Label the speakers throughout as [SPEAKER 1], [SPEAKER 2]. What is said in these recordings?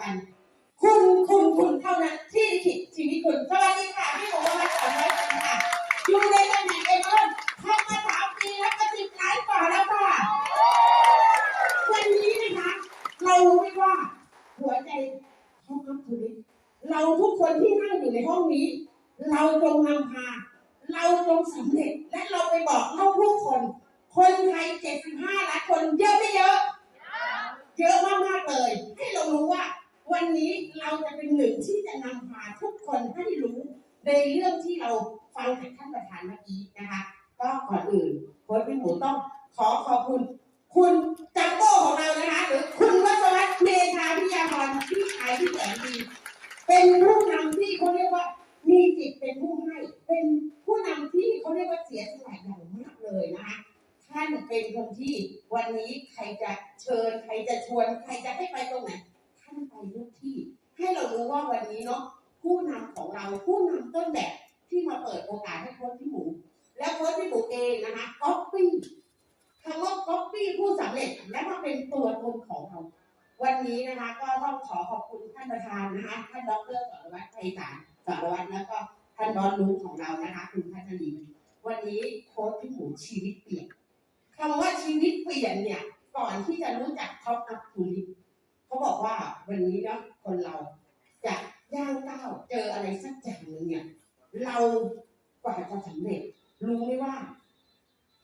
[SPEAKER 1] กัน คุณคุณคุณเท่านั้นที่ลิขิตชีวิตคุณสวัสดีค่ะพี่หมูมาสอนไว้กันค่ะอยู่ในตำแหน่งเอเมอร์ทำมาสามปีแล้วก็สิบหลายกว่าแล้วค่ะวันนี้นะคะเรารู้ไหมว่า หัวใจห้องอัพทูลิเราทุกคนที่นั่งอยู่ในห้องนี้ เราจงนำพาเราจงสำเร็จและเราไปบอกเล่าผู้คนคนไทย 75 ล้านคนเยอะไม่เยอะ เยอะมากๆเลย ให้เรารู้ว่า วันนี้เราจะเป็น หนึ่งที่จะนำพาทุกคนให้รู้ในเรื่องที่เราฟังจากท่านประธานเมื่อกี้นะคะ ก็ก่อนอื่นโค้ชพี่หมูต้องขอขอบคุณ คุณจัมโบ้ของเรานะคะ หรือคุณวัชวัฒน์เมธาพิยากรที่ขายที่แสนดีเป็นผู้นำที่เขาเรียกว่ามีจิตเป็นผู้ให้ เป็นผู้นำที่เขาเรียกว่าเสียสละอย่างมากเลยนะคะท่านเป็นคนที่วันนี้ใครจะเชิญ ใครจะชวน ใครจะให้ไปตรงไหนท่านไปทุกที่ ให้เรารู้ว่าวันนี้เนาะผู้นำของเราผู้นำต้นแบบที่มาเปิดโอกาสให้โค้ชพี่หมู และโค้ชพี่หมูเองนะคะก๊อปปี้คำว่าก๊อปปี้ผู้สำเร็จและมาเป็นตัวตนของเรา วันนี้นะคะก็ต้องขอขอบคุณท่านประธานนะคะท่านดรสรวัตรไพศาลสรวัตรแล้วก็ท่านบอลรู้ของเรานะคะคุณพัฒนีวันนี้โค้ชพี่หมูชีวิตเปลี่ยนคำว่าชีวิตเปลี่ยนเนี่ยก่อนที่จะรู้จักท็อปอัพทูลิเขาบอกว่าวันนี้เนาะคนเราจะย่างก้าวเจออะไรสักอย่างหนึ่งเนี่ย เรา กว่าจะสำเร็จ รู้ไหมว่า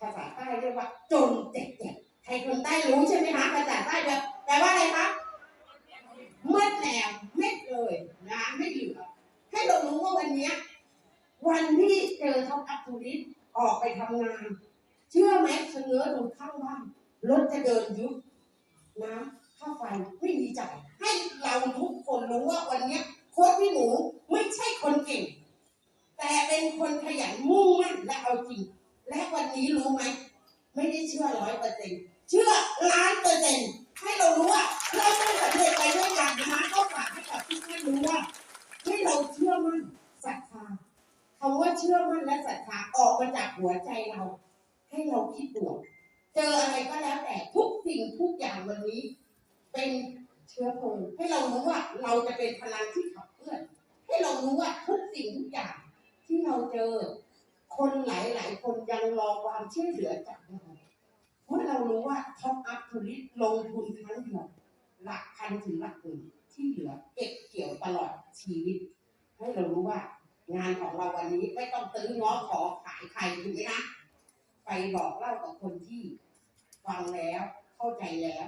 [SPEAKER 1] ภาษาใต้เรียกว่า จนเจ็บเจ็บใครคนใต้รู้ใช่ไหมคะภาษาใต้แบบแปลว่าอะไรคะเม็ดแล้วเม็ดเลยนะไม่เหลือให้เรารู้ว่าวันนี้วันที่เจอท็อปอัพทูริสออกไปทำงาน เชื่อไหมเสนอดูข้างบ้านรถจะเดินยุบน้ำค่าไฟไม่มีจ่ายให้เราทุกคนรู้ว่าวันเนี้ย โค้ชพี่หมูไม่ใช่คนเก่ง แต่เป็นคนขยันมุ่งมั่นและเอาจริง และวันนี้รู้ไหม ไม่ได้เชื่อร้อยเปอร์เซ็นต์เชื่อล้านเปอร์เซ็นต์ให้เรารู้ว่าเราต้องสำเร็จไปด้วยกันนะคะก็ฝากให้กับทุกท่านรู้ว่า ให้เราเชื่อมั่นศรัทธาคำว่าเชื่อมั่นและศรัทธาออกมาจากหัวใจเรา ให้เราคิดบวกเจออะไรก็แล้วแต่ทุกสิ่งทุกอย่างวันนี้ เป็นเชื้อเพลิงให้เรารู้ว่าเราจะเป็นพลังที่ขับเคลื่อนให้เรารู้ว่าทุกสิ่งทุกอย่างที่เราเจอ คนหลาย ๆ คนยังรอความช่วยเหลือจากเราเมื่อเรารู้ว่าท็อปอัพทูริสลงทุนครั้งเดียวหลักพันถึงหลักหมื่นที่เหลือเก็บเกี่ยวตลอดชีวิต ให้เรารู้ว่างานของเราวันนี้ไม่ต้องตื้อง้อขอขายใครถูกไหมนะไปบอกเล่ากับคนที่ฟังแล้วเข้าใจแล้ว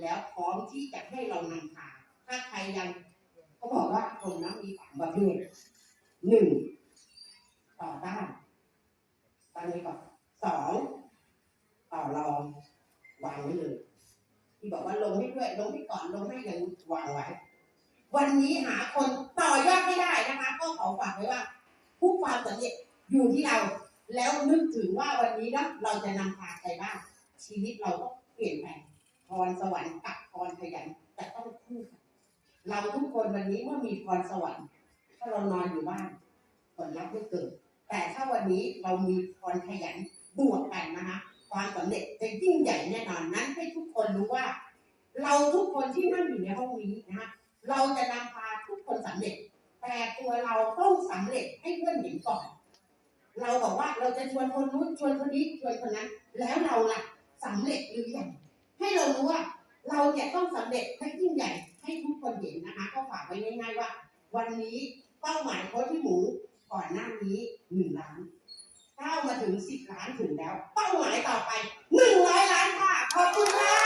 [SPEAKER 1] แล้วพร้อมที่จะให้เรานำพาถ้าใครยังเขาบอกว่าคนนั้นมีสามประเภทหนึ่งต่อต้าน ตั้งไว้ก่อนสองต่อรองวางไว้เลย ที่บอกว่าลงให้ด้วยลงให้ก่อนลงให้ยังวางไว้ วันนี้หาคนต่อยอดไม่ได้นะคะ ก็ขอฝากไว้ว่าผู้ความสำเร็จอยู่ที่เรา แล้วนึกถึงว่าวันนี้นะเราจะนำพาใครบ้างชีวิตเราก็เปลี่ยนแปลงพรสวรรค์กับพรขยันแต่ต้องคู่กันเราทุกคนวันนี้เมื่อมีพรสวรรค์ถ้าเรานอนอยู่บ้านผลลัพธ์ไม่เกิด แต่ถ้าวันนี้เรามีพรขยันบวกกันนะคะความสำเร็จจะยิ่งใหญ่แน่นอนนั้นให้ทุกคนรู้ว่า เราทุกคนที่นั่งอยู่ในห้องนี้นะคะเราจะนำพาทุกคนสำเร็จ แต่ตัวเราต้องสำเร็จให้เพื่อนเห็นก่อน เราบอกว่าเราจะชวนคนนู้นชวนคนนี้ชวนคนนั้น แล้วเราล่ะสำเร็จหรือยังให้เรารู้ว่า เราจะต้องสำเร็จให้ยิ่งใหญ่ให้ทุกคนเห็นนะคะ ก็ฝากไว้ง่ายๆว่า วันนี้เป้าหมายโค้ชที่หมูก่อนหน้านี้ หนึ่งล้านก้าวมาถึงสิบล้านถึงแล้ว เป้าหมายต่อไปหนึ่งร้อยล้านค่ะ ขอบคุณค่ะ